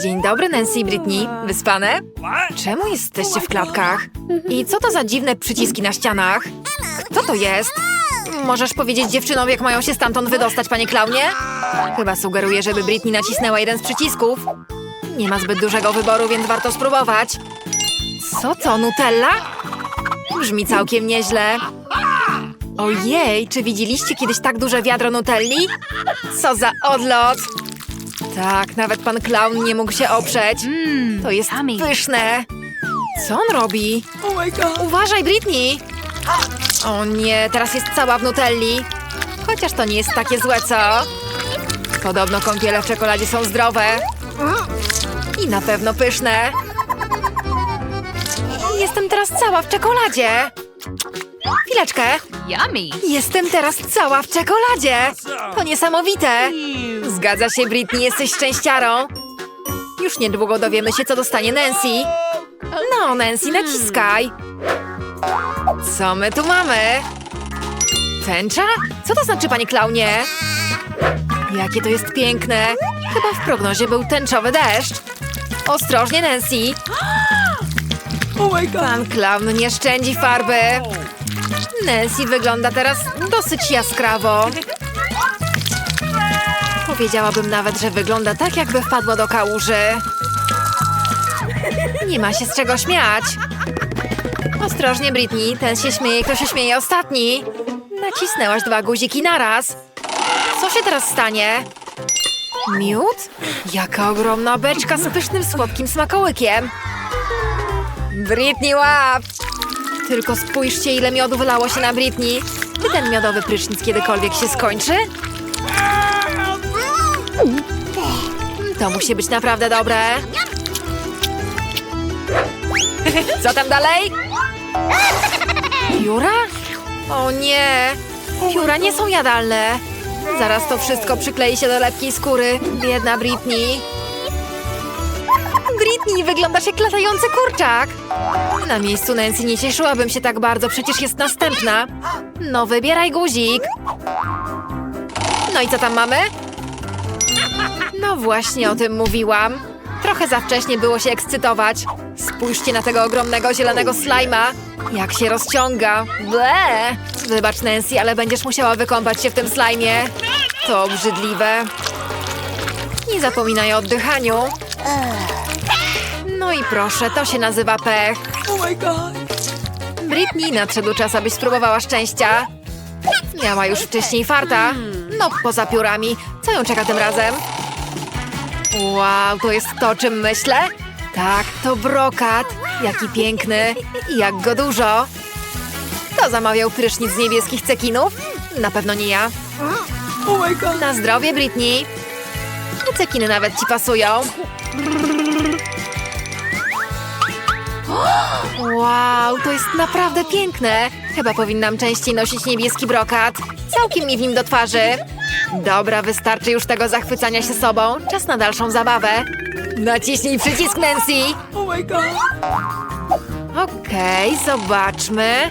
Dzień dobry, Nancy i Britney. Wyspane? Czemu jesteście w klatkach? I co to za dziwne przyciski na ścianach? Kto to jest? Możesz powiedzieć dziewczynom, jak mają się stamtąd wydostać, panie klaunie? Chyba sugeruję, żeby Britney nacisnęła jeden z przycisków. Nie ma zbyt dużego wyboru, więc warto spróbować. Co to, Nutella? Brzmi całkiem nieźle. Ojej, czy widzieliście kiedyś tak duże wiadro Nutelli? Co za odlot! Tak, nawet pan klaun nie mógł się oprzeć. To jest pyszne. Co on robi? Uważaj, Britney! O nie, teraz jest cała w Nutelli. Chociaż to nie jest takie złe, co? Podobno kąpiele w czekoladzie są zdrowe. I na pewno pyszne. Jestem teraz cała w czekoladzie. Chwileczkę. Yummy. Jestem teraz cała w czekoladzie. To niesamowite. Zgadza się, Britney, jesteś szczęściarą. Już niedługo dowiemy się, co dostanie Nancy. No, Nancy, naciskaj. Co my tu mamy? Tęcza? Co to znaczy, panie klaunie? Jakie to jest piękne. Chyba w prognozie był tęczowy deszcz. Ostrożnie, Nancy. Pan klaun nie szczędzi farby. Nancy wygląda teraz dosyć jaskrawo. Powiedziałabym nawet, że wygląda tak, jakby wpadła do kałuży. Nie ma się z czego śmiać. Ostrożnie, Britney. Ten się śmieje, kto się śmieje ostatni. Nacisnęłaś dwa guziki naraz. Co się teraz stanie? Miód? Jaka ogromna beczka z pysznym, słodkim smakołykiem. Britney, łap! Tylko spójrzcie, ile miodu wylało się na Britney. Czy ten miodowy prysznic kiedykolwiek się skończy? To musi być naprawdę dobre. Co tam dalej? Pióra? O nie! Pióra nie są jadalne. Zaraz to wszystko przyklei się do lepkiej skóry. Biedna Britney. Britney, wyglądasz jak latający kurczak. Na miejscu Nancy nie cieszyłabym się tak bardzo, przecież jest następna. No, wybieraj guzik. No i co tam mamy? No właśnie o tym mówiłam. Trochę za wcześnie było się ekscytować. Spójrzcie na tego ogromnego zielonego slajma. Jak się rozciąga. Ble! Wybacz Nancy, ale będziesz musiała wykąpać się w tym slajmie. To obrzydliwe. Nie zapominaj o oddychaniu. No i proszę, to się nazywa pech. Britney, nadszedł czas, abyś spróbowała szczęścia. Miała już wcześniej farta. No, poza piórami. Co ją czeka tym razem? Wow, to jest to, czym myślę? Tak, to brokat. Jaki piękny. I jak go dużo. Kto zamawiał prysznic z niebieskich cekinów? Na pewno nie ja. Na zdrowie, Britney. I cekiny nawet ci pasują. Wow, to jest naprawdę piękne. Chyba powinnam częściej nosić niebieski brokat. Całkiem mi w nim do twarzy. Dobra, wystarczy już tego zachwycania się sobą. Czas na dalszą zabawę. Naciśnij przycisk, Nancy. Okej, zobaczmy.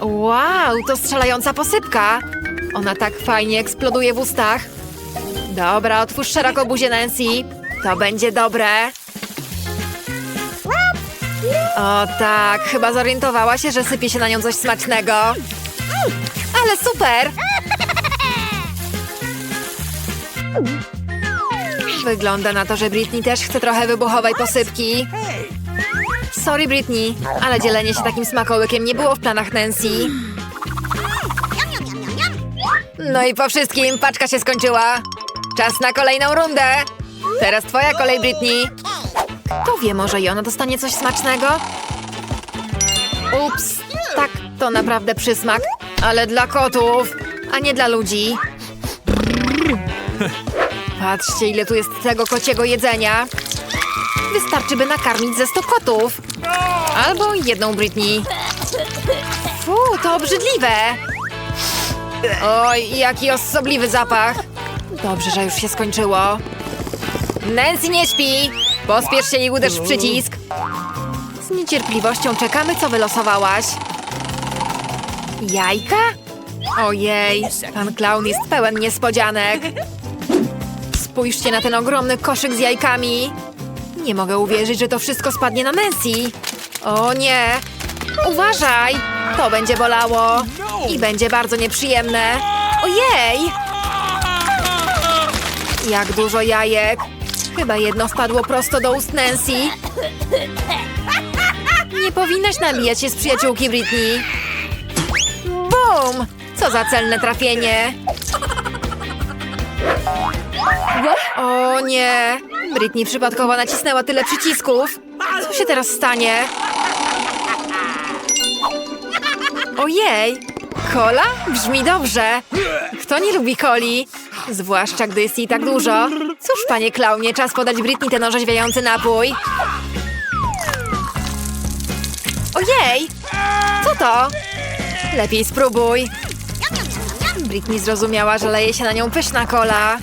Wow, to strzelająca posypka. Ona tak fajnie eksploduje w ustach. Dobra, otwórz szeroko buzię, Nancy. To będzie dobre. O tak, chyba zorientowała się, że sypie się na nią coś smacznego. Ale super! Wygląda na to, że Britney też chce trochę wybuchowej posypki. Sorry, Britney, ale dzielenie się takim smakołykiem nie było w planach Nancy. No i po wszystkim paczka się skończyła. Czas na kolejną rundę. Teraz twoja kolej, Britney. Kto wie, może i ona dostanie coś smacznego? Ups, tak, to naprawdę przysmak. Ale dla kotów, a nie dla ludzi. Patrzcie, ile tu jest tego kociego jedzenia. Wystarczy, by nakarmić ze 100 kotów. Albo jedną Britney. Fu, to obrzydliwe. Oj, jaki osobliwy zapach. Dobrze, że już się skończyło. Nancy nie śpi. Pospiesz się i uderz w przycisk. Z niecierpliwością czekamy, co wylosowałaś. Jajka? Ojej, pan klaun jest pełen niespodzianek. Spójrzcie na ten ogromny koszyk z jajkami. Nie mogę uwierzyć, że to wszystko spadnie na Nancy. O nie! Uważaj! To będzie bolało. I będzie bardzo nieprzyjemne. Ojej! Jak dużo jajek. Chyba jedno wpadło prosto do ust Nancy. Nie powinnaś nabijać się z przyjaciółki Britney. Bum! Co za celne trafienie. O nie! Britney przypadkowo nacisnęła tyle przycisków. Co się teraz stanie? Ojej! Kola? Brzmi dobrze. Kto nie lubi coli? Zwłaszcza, gdy jest jej tak dużo. Cóż, panie klaunie, czas podać Britney ten orzeźwiający napój. Ojej! Co to? Lepiej spróbuj. Britney zrozumiała, że leje się na nią pyszna kola.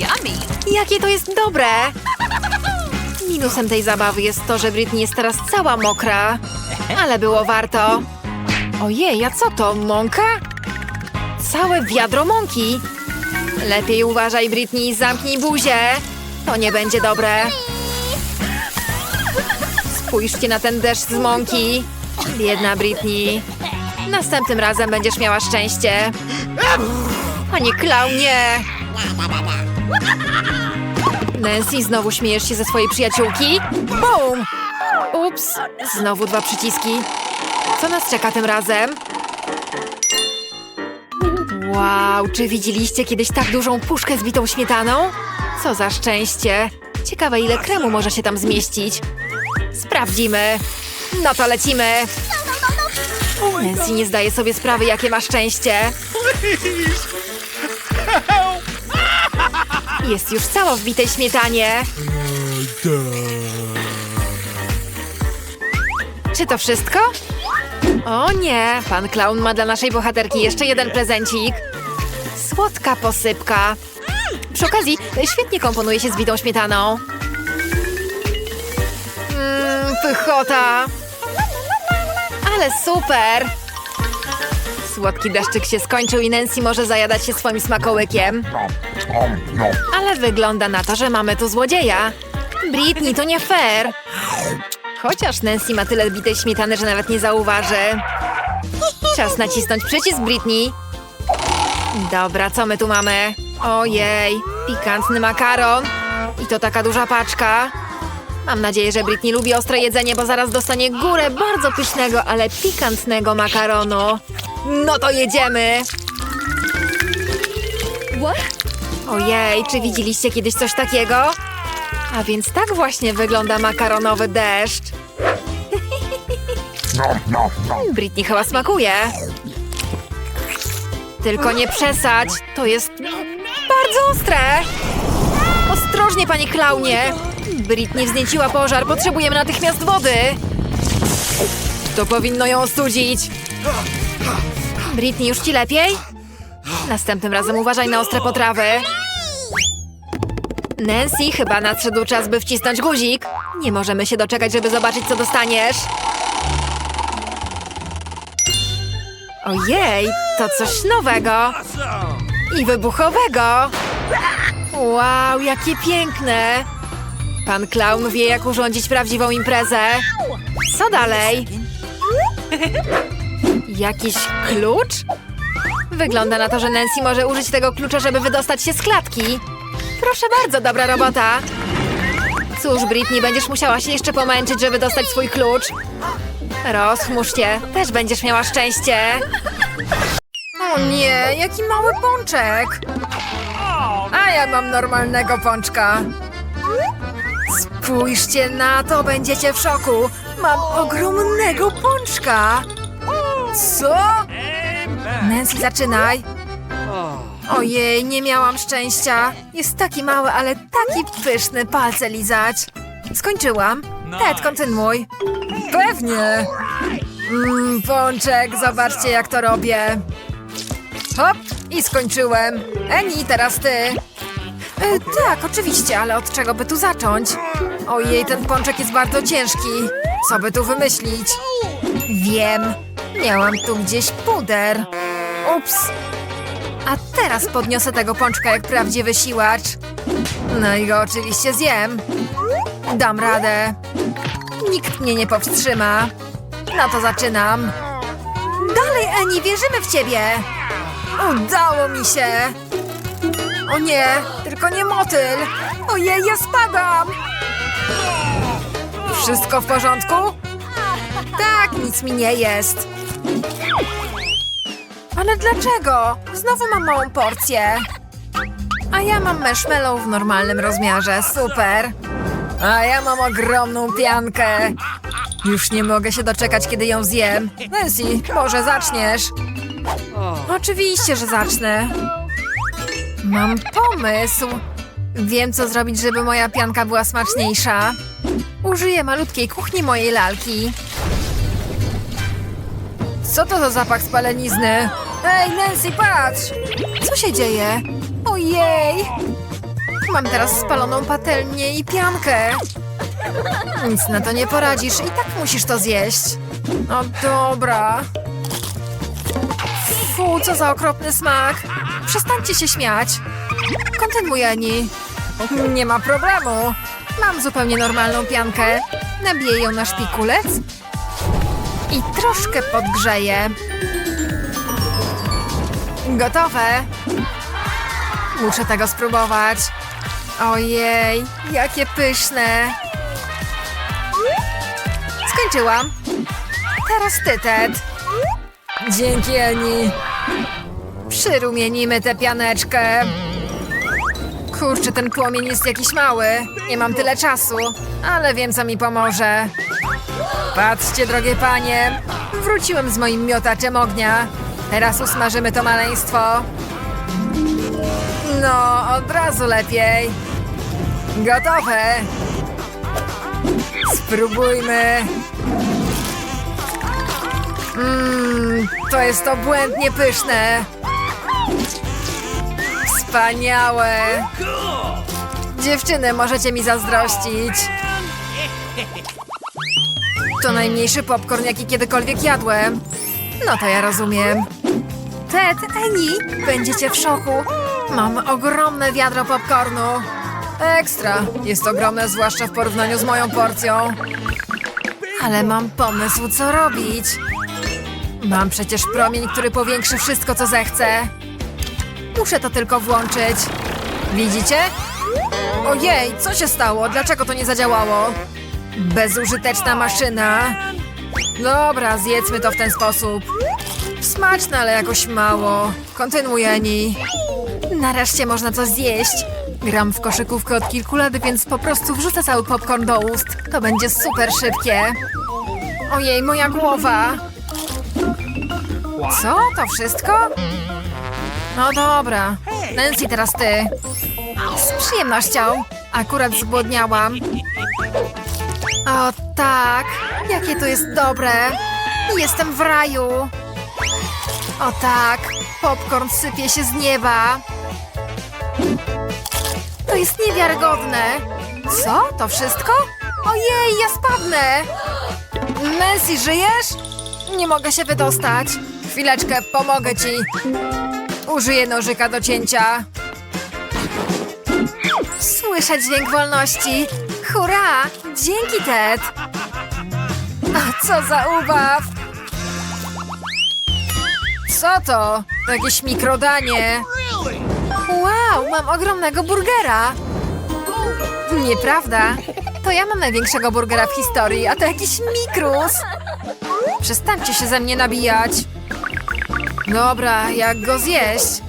Yummy. Jakie to jest dobre! Minusem tej zabawy jest to, że Britney jest teraz cała mokra. Ale było warto. Ojej, a co to? Mąka? Całe wiadro mąki. Lepiej uważaj, Britney, zamknij buzię. To nie będzie dobre. Spójrzcie na ten deszcz z mąki. Biedna Britney. Następnym razem będziesz miała szczęście. Panie klaunie! Nancy, znowu śmiejesz się ze swojej przyjaciółki? Boom! Ups, znowu dwa przyciski. Co nas czeka tym razem? Wow, czy widzieliście kiedyś tak dużą puszkę z bitą śmietaną? Co za szczęście. Ciekawe, ile kremu może się tam zmieścić. Sprawdzimy. No to lecimy. Nancy nie zdaje sobie sprawy, jakie ma szczęście. Jest już cała w bitej śmietanie. Czy to wszystko? O nie, pan klaun ma dla naszej bohaterki jeszcze jeden prezencik. Słodka posypka. Przy okazji, świetnie komponuje się z bitą śmietaną. Mmm, pychota. Ale super. Słodki deszczyk się skończył i Nancy może zajadać się swoim smakołykiem. Ale wygląda na to, że mamy tu złodzieja. Britney, to nie fair. Chociaż Nancy ma tyle bitej śmietany, że nawet nie zauważy. Czas nacisnąć przycisk Britney. Dobra, co my tu mamy? Ojej, pikantny makaron. I to taka duża paczka. Mam nadzieję, że Britney lubi ostre jedzenie, bo zaraz dostanie górę bardzo pysznego, ale pikantnego makaronu. No to jedziemy! Ojej, czy widzieliście kiedyś coś takiego? A więc tak właśnie wygląda makaronowy deszcz. Britney chyba smakuje. Tylko nie przesadź, to jest bardzo ostre. Ostrożnie, panie klaunie. Britney wznieciła pożar, potrzebujemy natychmiast wody. To powinno ją ostudzić. Britney, już ci lepiej? Następnym razem uważaj na ostre potrawy. Nancy, chyba nadszedł czas, by wcisnąć guzik. Nie możemy się doczekać, żeby zobaczyć, co dostaniesz. Ojej, to coś nowego. I wybuchowego. Wow, jakie piękne. Pan klaun wie, jak urządzić prawdziwą imprezę. Co dalej? Jakiś klucz? Wygląda na to, że Nancy może użyć tego klucza, żeby wydostać się z klatki. Proszę bardzo, dobra robota. Cóż, Britney, będziesz musiała się jeszcze pomęczyć, żeby dostać swój klucz. Rozchmurz się, też będziesz miała szczęście. O nie, jaki mały pączek. A ja mam normalnego pączka. Spójrzcie na to, będziecie w szoku. Mam ogromnego pączka. Co? Nancy, zaczynaj. Ojej, nie miałam szczęścia. Jest taki mały, ale taki pyszny, palce lizać. Skończyłam. Ted, kontynuuj. Pewnie. Mmm, pączek, zobaczcie jak to robię. Hop, i skończyłem. Eni, teraz ty. E, tak, oczywiście, ale od czego by tu zacząć? Ojej, ten pączek jest bardzo ciężki. Co by tu wymyślić? Wiem. Miałam tu gdzieś puder. Ups. A teraz podniosę tego pączka jak prawdziwy siłacz. No i go oczywiście zjem. Dam radę. Nikt mnie nie powstrzyma. No to zaczynam. Dalej, Eni, wierzymy w ciebie. Udało mi się. O nie, tylko nie motyl. Ojej, ja spadam. Wszystko w porządku? Tak, nic mi nie jest. Ale dlaczego? Znowu mam małą porcję. A ja mam marshmallow w normalnym rozmiarze. Super. A ja mam ogromną piankę. Już nie mogę się doczekać, kiedy ją zjem. Nancy, może zaczniesz? Oczywiście, że zacznę. Mam pomysł. Wiem, co zrobić, żeby moja pianka była smaczniejsza. Użyję malutkiej kuchni mojej lalki. Co to za zapach spalenizny? Ej, Nancy, patrz! Co się dzieje? Ojej! Mam teraz spaloną patelnię i piankę. Nic na to nie poradzisz i tak musisz to zjeść. No dobra. Fu, co za okropny smak. Przestańcie się śmiać. Kontynuuj, Ani. Nie ma problemu. Mam zupełnie normalną piankę. Nabiję ją na szpikulec i troszkę podgrzeję. Gotowe. Muszę tego spróbować. Ojej, jakie pyszne. Skończyłam. Teraz ty, Ted. Dzięki, Eni. Przyrumienimy tę pianeczkę. Kurczę, ten płomień jest jakiś mały. Nie mam tyle czasu, ale wiem, co mi pomoże. Patrzcie, drogie panie. Wróciłem z moim miotaczem ognia. Teraz usmażymy to maleństwo. No, od razu lepiej. Gotowe. Spróbujmy. Mmm, to jest obłędnie pyszne. Wspaniałe. Dziewczyny, możecie mi zazdrościć. To najmniejszy popcorn, jaki kiedykolwiek jadłem. No to ja rozumiem. Ted, Eni, będziecie w szoku. Mam ogromne wiadro popcornu. Ekstra. Jest ogromne, zwłaszcza w porównaniu z moją porcją. Ale mam pomysł, co robić. Mam przecież promień, który powiększy wszystko, co zechcę. Muszę to tylko włączyć. Widzicie? Ojej, co się stało? Dlaczego to nie zadziałało? Bezużyteczna maszyna. Dobra, zjedzmy to w ten sposób. Smaczne, ale jakoś mało. Kontynuuj, Ani. Nareszcie można coś zjeść. Gram w koszykówkę od kilku lat, więc po prostu wrzucę cały popcorn do ust. To będzie super szybkie. Ojej, moja głowa. Co? To wszystko? No dobra. Nancy, teraz ty. Z przyjemnością. Akurat zgłodniałam. O tak, jakie to jest dobre. Jestem w raju. O tak, popcorn sypie się z nieba. To jest niewiarygodne. Co? To wszystko? Ojej, ja spadnę. Nancy, żyjesz? Nie mogę się wydostać. Chwileczkę, pomogę ci. Użyję nożyka do cięcia. Słyszę dźwięk wolności. Hurra! Dzięki, Ted! A co za ubaw! Co to? To jakieś mikrodanie. Wow, mam ogromnego burgera. Nieprawda. To ja mam największego burgera w historii, a to jakiś mikrus. Przestańcie się ze mnie nabijać. Dobra, jak go zjeść?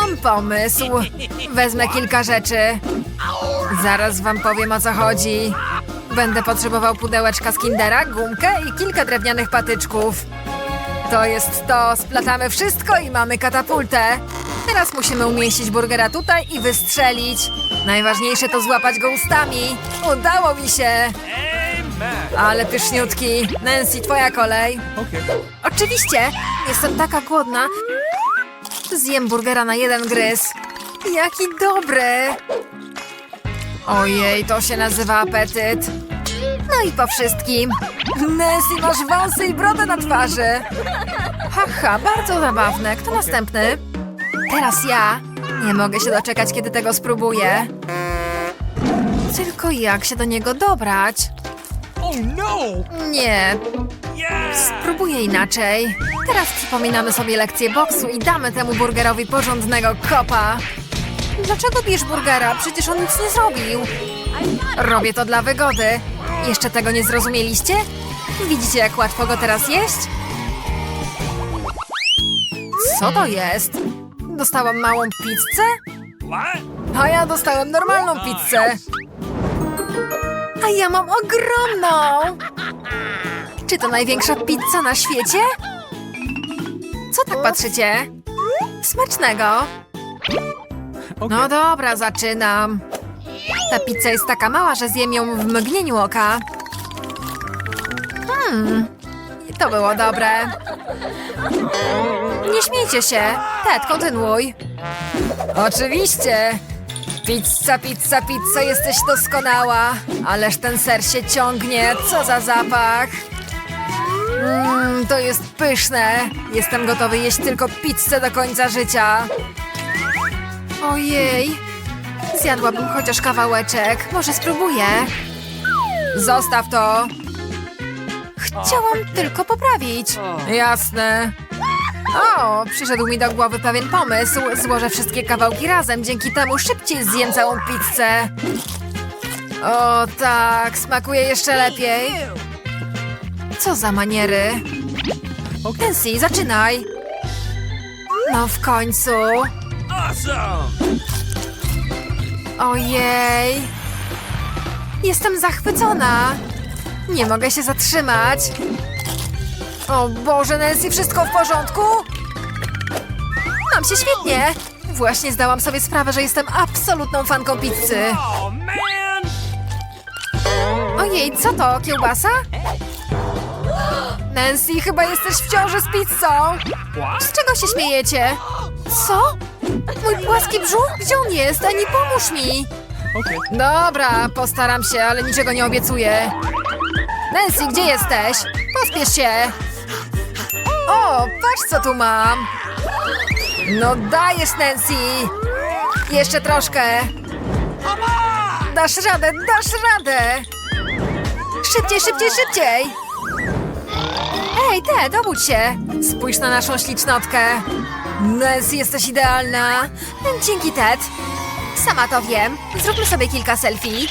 Mam pomysł. Wezmę kilka rzeczy. Zaraz wam powiem o co chodzi. Będę potrzebował pudełeczka z Kindera, gumkę i kilka drewnianych patyczków. To jest to. Splatamy wszystko i mamy katapultę. Teraz musimy umieścić burgera tutaj i wystrzelić. Najważniejsze to złapać go ustami. Udało mi się. Ale pyszniutki. Nancy, twoja kolej. Oczywiście. Jestem taka głodna. Zjem burgera na jeden gryz. Jaki dobry. Ojej, to się nazywa apetyt. No i po wszystkim. Nancy, masz wąsy i brodę na twarzy. Haha, bardzo zabawne. Kto następny? Teraz ja. Nie mogę się doczekać, kiedy tego spróbuję. Tylko jak się do niego dobrać? Oh no! Nie, spróbuję inaczej. Teraz przypominamy sobie lekcję boksu i damy temu burgerowi porządnego kopa. Dlaczego bierz burgera? Przecież on nic nie zrobił. Robię to dla wygody. Jeszcze tego nie zrozumieliście? Widzicie, jak łatwo go teraz jeść? Co to jest? Dostałam małą pizzę? A ja dostałem normalną pizzę. A ja mam ogromną! Czy to największa pizza na świecie? Co tak patrzycie? Smacznego! No dobra, zaczynam. Ta pizza jest taka mała, że zjem ją w mgnieniu oka. Hmm, to było dobre. Nie śmiejcie się. Ted, kontynuuj. Oczywiście. Pizza, pizza, pizza, jesteś doskonała. Ależ ten ser się ciągnie. Co za zapach. Mmm, to jest pyszne. Jestem gotowy jeść tylko pizzę do końca życia. Ojej. Zjadłabym chociaż kawałeczek. Może spróbuję. Zostaw to. Chciałam tylko poprawić. Jasne. O, przyszedł mi do głowy pewien pomysł. Złożę wszystkie kawałki razem, dzięki temu szybciej zjem całą pizzę. O tak, smakuje jeszcze lepiej. Co za maniery. Nancy, zaczynaj. No w końcu. Awesome! Ojej. Jestem zachwycona. Nie mogę się zatrzymać. O Boże, Nancy, wszystko w porządku? Mam się świetnie. Właśnie zdałam sobie sprawę, że jestem absolutną fanką pizzy. Oh! Ojej, co to? Kiełbasa? Nancy, chyba jesteś w ciąży z pizzą. Z czego się śmiejecie? Co? Mój płaski brzuch? Gdzie on jest? Ani pomóż mi. Dobra, postaram się, ale niczego nie obiecuję. Nancy, gdzie jesteś? Pospiesz się. O, patrz co tu mam. No dajesz, Nancy. Jeszcze troszkę. Dasz radę, dasz radę. Szybciej, szybciej, szybciej. Ej, Ted, obudź się. Spójrz na naszą ślicznotkę. Nancy, jesteś idealna. Dzięki, Ted. Sama to wiem. Zróbmy sobie kilka selfie.